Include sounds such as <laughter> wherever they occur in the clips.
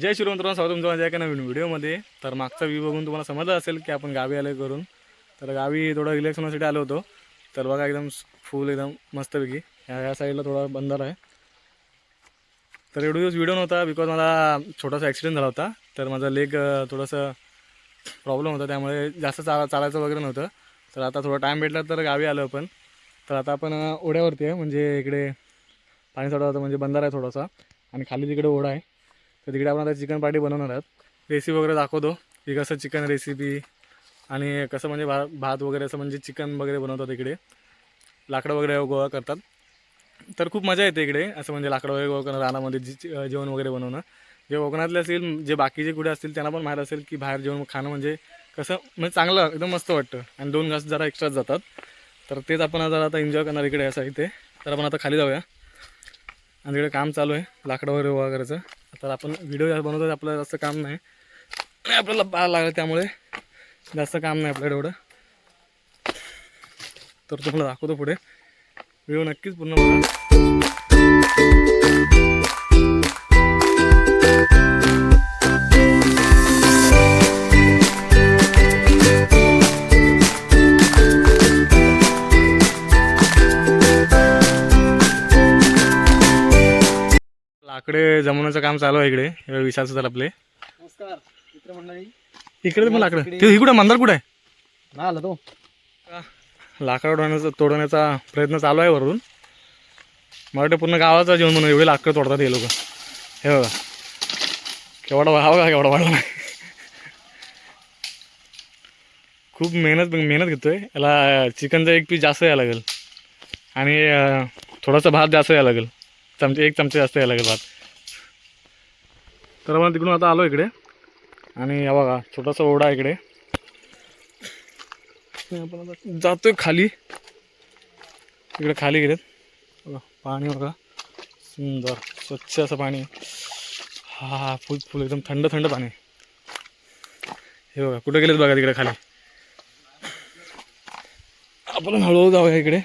जय श्रीमंतराव स्वागत तुमचं माझ्या एका नवीन व्हिडिओमध्ये. तर मागचा व्ह्यू बघून तुम्हाला समजलं असेल की आपण गावी आलो करून. तर गावी थोडं रिलॅक्स होण्यासाठी आलो होतो. तर बघा एकदम फुल एकदम मस्तपैकी. ह्या ह्या साईडला थोडा बंदर आहे. तर एवढे दिवस व्हिडिओ नव्हता बिकॉज मला छोटासा ॲक्सिडेंट झाला होता. तर माझा लेग थोडंसं प्रॉब्लेम होता. त्यामुळे जास्त चाला चालायचं वगैरे नव्हतं. तर आता थोडा टाईम भेटला तर गावी आलो आपण. तर आता आपण ओढ्यावरती आहे. म्हणजे इकडे पाणी सोडा होतं म्हणजे बंधारा आहे थोडासा. आणि खाली तिकडे ओढा आहे. तर तिकडे आपण आता चिकन पार्टी बनवणार आहोत. रेसिपी वगैरे दाखवतो. की कसं चिकन रेसिपी आणि कसं म्हणजे भा भात वगैरे असं म्हणजे चिकन वगैरे बनवतात इकडे. लाकडं वगैरे गोळा करतात. तर खूप मजा येते इकडे. असं म्हणजे लाकडं वगैरे गोळा करणं रानामध्ये जे- जेवण वगैरे बनवणं. जे कोकणातले असतील जे बाकीचे कुठे असतील त्यांना पण माहीत असेल की बाहेर जेवण खाणं म्हणजे कसं म्हणजे चांगलं एकदम मस्त वाटतं. आणि दोन घास जरा एक्स्ट्राच जातात. तर तेच आपण जरा आता एन्जॉय करणार इकडे असं इथे. तर आपण आता खाली जाऊया. आणि तिकडे काम चालू आहे. लाकडं वगैरे गोळा करायचं. तर आपण व्हिडिओ बनवतो आपल्याला जास्त काम नाही. आपल्याला बाळ लागलं त्यामुळे जास्त काम नाही आपल्याकडे एवढं. तर तुम्हाला दाखवतो पुढे. व्हिडिओ नक्कीच पूर्ण बघा. लाकडे जमवण्याचं काम चालू आहे इकडे. विशाल सुद्धा आपले. नमस्कार मित्रमंडळी इकडे पण लाकडं. ते इकडे मंदार कुठे आहे? आला तो. लाकडं तोडण्याचा तोडण्याचा प्रयत्न चालू आहे वरून. वाटतं पूर्ण गावाचा जेवण म्हणून एवढे लाकडं तोडतात हे लोक. हे बघा. केवढा व्हावं का केवढा वाढला नाही खूप मेहनत मेहनत घेतोय. याला चिकनचा एक पीस जास्त यायला लागेल. आणि थोडासा भात जास्त यायला लागेल. चमचे एक चमचे जास्त यायला लागेल भात. तर आपण तिकडून आता आलो इकडे. आणि या बघा छोटासा ओढा आहे इकडे. आपण आता जातोय खाली. इकडे खाली गेलेत. बघा पाणी बघा. सुंदर स्वच्छ असं पाणी. हा हा फुल फुल एकदम थंड थंड पाणी. हे बघा कुठे गेलेत बघा तिकडे खाली? आपण हळूहळू जाऊया इकडे.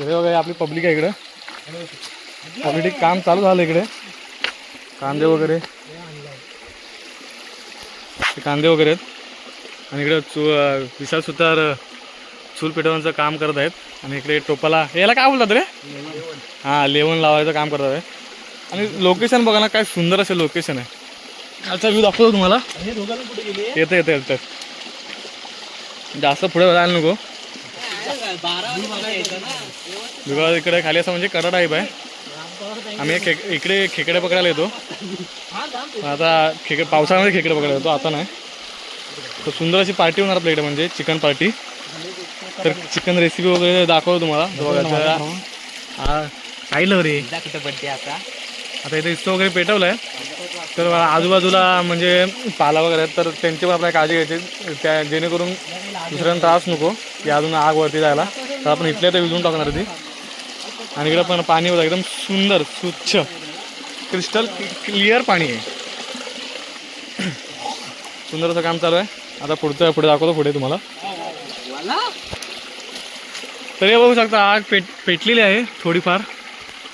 इकडे बघा आपली पब्लिक आहे इकडे. ऑलरेडी काम चालू झालं इकडे. कांदे वगैरे. ते कांदे वगैरे आहेत. आणि इकडे चू विशाल सुतार चूल पेटवण्याचं काम करत आहेत. आणि इकडे टोपाला. याला काय बोलतात रे? हां लेवण लावायचं काम करत आहे आणि लोकेशन बघा ना काय सुंदर असे लोकेशन आहे. कालचा व्ह्यू दाखवतो तुम्हाला. येतं येतं येतं. जास्त पुढे जायला नको. बिकॉज इकडे खाली असं म्हणजे कडा टाईप आहे आम्ही खेक इकडे खेकडे पकडायला येतो. आता खेकडे पावसाळ्यामध्ये खेकडे पकडायला येतो आता नाही. तर सुंदर अशी पार्टी होणार आपल्या इकडे म्हणजे चिकन पार्टी. तर चिकन रेसिपी वगैरे दाखवतो तुम्हाला. हा पाहिलं रे आता आता इथे इस्तो वगैरे पेटवलं आहे तर आजूबाजूला म्हणजे पाला वगैरे आहेत तर त्यांची पण आपल्याला काळजी घ्यायची. त्या जेणेकरून दुसऱ्यांना त्रास नको. की अजून आग वरती जायला. तर आपण इथल्या तर विजून टाकणार ती. आणि इकडं पण पाणी होतं एकदम सुंदर स्वच्छ क्रिस्टल क्लिअर पाणी आहे. सुंदर असं काम चालू आहे. आता पुढचं पुढे दाखवतो पुढे तुम्हाला. तर हे बघू शकता आग पेट पेटलेली आहे थोडीफार.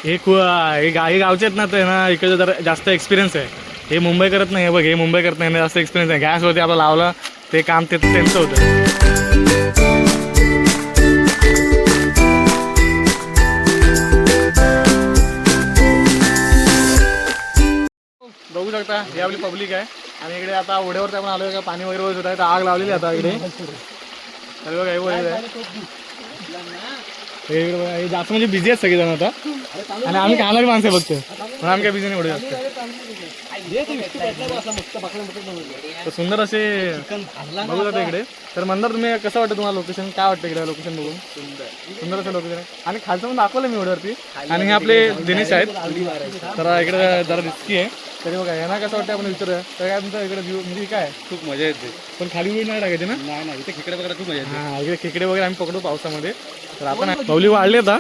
हे खू हे गा हे गावचे आहेत ना तर ना इकडे जरा जास्त एक्सपिरियन्स आहे. हे मुंबई करत नाही हे बघ हे मुंबई करत नाही जास्त एक्सपिरियन्स आहे. गॅसवरती आपलं लावलं ते काम ते त्यांचं होतं. बघू शकता ही आपली पब्लिक आहे. आणि इकडे आता ओढ्यावरती आपण आलो का पाणी वगैरे होत आहे. तर आग लावलेली आहे आता इकडे. तर बघा हे आहे. जास्त म्हणजे बिझी आहेत सगळेजण आता. आणि आम्ही कामाची माणसं बघतो म्हणून आम्ही काय बिझी नाही एवढे जास्त. तर सुंदर असे बघू जातो इकडे. तर मंदार तुम्ही कसं वाटतं तुम्हाला लोकेशन काय वाटतं इकडे लोकेशन बघून? सुंदर असं लोकेशन आहे. आणि खालचं पण दाखवलं मी ओढ्यावरती आणि हे आपले दिनेश आहेत. तर इकडे जरा रिस्की आहे. तरी बघा यांना कसं वाटतं आपण विचारूया. तर काय तुमचं इकडे व्ह्यू म्हणजे काय? खूप मजा येते. पण खाली व्ह्यू नाही टाकायचे ना? नाही नाही. इथे खेकडे बघायला खूप मजा येते. हा इकडे खेकडे वगैरे आम्ही पकडू पावसामध्ये. तर आपण पावली वाढली आता.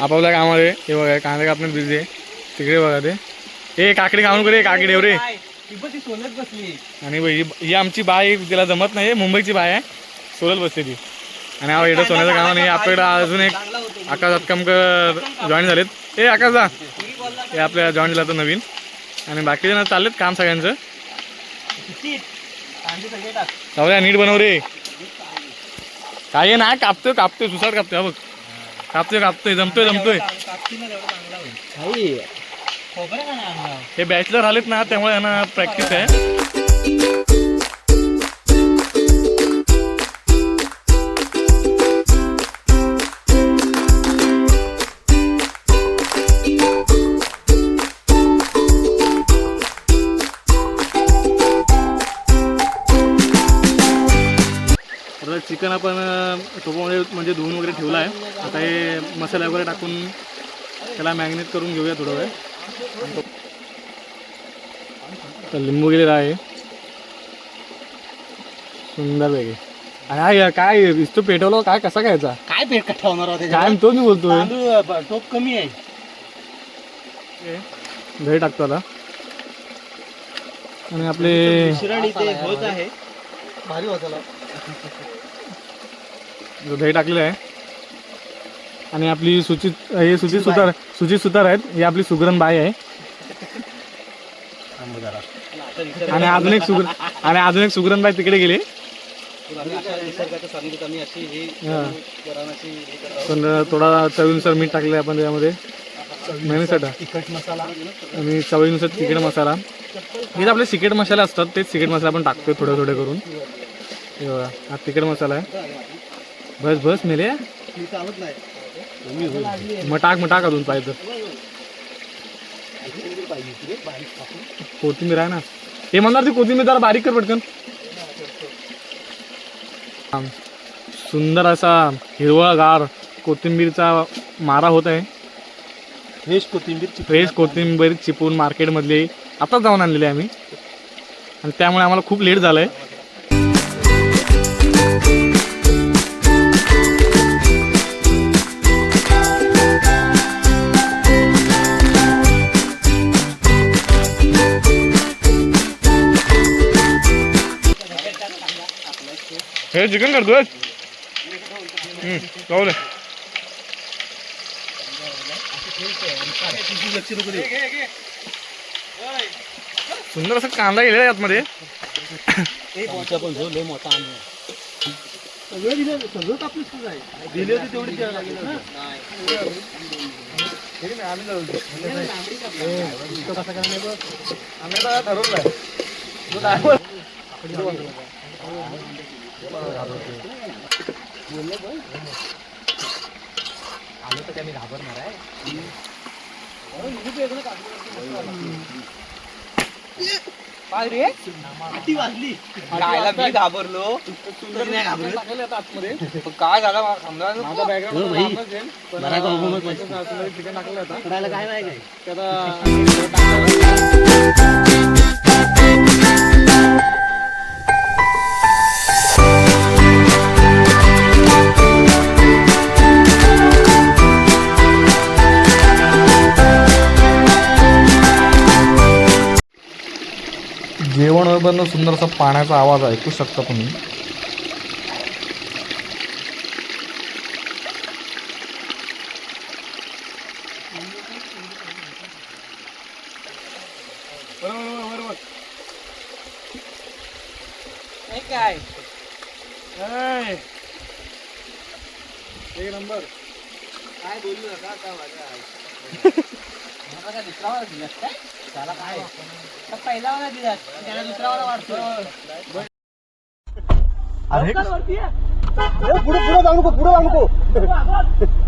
आपापल्या कामामध्ये. हे बघा कांदे कापण्यात बिझी आहे. तिकडे बघा ते. ए काकडी काढून करे काकडी रे सोलत बसली. आणि बाई, ही ही आमची बाय तिला जमत नाही मुंबईची बाय आहे. सोलत बसते ती. आणि हा इकडं सोन्याचं काम नाही आपल्याकडं अजून एक आकाश अक्कमकर जॉईन झालेत. ए आकाश जा. हे आपल्या जॉईन झालं तर नवीन. आणि बाकीचे ना चाललेत काम सगळ्यांचं. जाऊ द्या नीट बनव रे. काय आहे ना कापतोय कापतोय सुसाट कापतोय हा बघ. कापतोय कापतोय जमतोय जमतोय. हे बॅचलर आलेत ना त्यामुळे यांना प्रॅक्टिस आहे. चिकन आपण टोपामध्ये म्हणजे धुवून वगैरे ठेवलं आहे. आता हे मसाला वगैरे टाकून त्याला मॅग्नेट करून घेऊया थोडं वेळ. तर लिंबू गेलेला आहे. सुंदर वेगळे आणि हा या काय इस्तो पेटवलं? काय कसा खायचा? काय पेट होणार होते काय तो मी बोलतोय. तांदूळ ब- टोप कमी आहे. दही टाकतो आता. आणि आपले मिश्रण इथे होत आहे भारी होतं जो दही टाकलेलं आहे. आणि आपली सुचित हे सुचित सुतार सुचित सुतार आहेत. ही आपली सुगरण बाई आहे. आणि अजून एक सुगरण आणि अजून एक सुगरण बाई तिकडे गेली. ही. हा. हे पण थोडा चवीनुसार मीठ टाकलं आपण त्यामध्ये. मेहनीसाठी तिखट मसाला. आणि चवीनुसार तिखट मसाला. हे जे आपले सिकेट मसाले असतात तेच सिकेट मसाला आपण टाकतोय थोडे थोडे करून. हे बघा हा तिखट मसाला आहे. बस बस मेले. मी चालत नाही. मग टाक मग टाक अजून पाहिजे. कोथिंबीर आहे ना. हे म्हणणार ती कोथिंबीर जरा बारीक कर पटकन. सुंदर असा हिरवागार कोथिंबीरचा मारा होत आहे. फ्रेश कोथिंबीर फ्रेश कोथिंबीर चिपून मार्केटमधली आताच जाऊन आणलेली आहे आम्ही. आणि त्यामुळे आम्हाला खूप लेट झालं आहे हे चिकन करतोय हम्म, जाऊ दे सुंदर असं कांदा गेलेला आहे आतमध्ये. पण आणला सगळं दिलं सगळं कापूस आहे. खायला मी घाबरलो. <laughs> काय झालं मला समजा माझा बॅकग्राऊंड हो. चिकन टाकलं आता काय नाही जेवण सुंदर असा पाण्याचा आवाज ऐकू शकता तुम्ही. काय एक नंबर. काय बोलू नका का माझ्या <laughs> दुसरा वाला दिलास काय? त्याला काय? तर पहिला वाला दिलास त्याला दुसरा वाला वाटतो पुढे पुढे जाऊ नको पुढे जाऊ नको.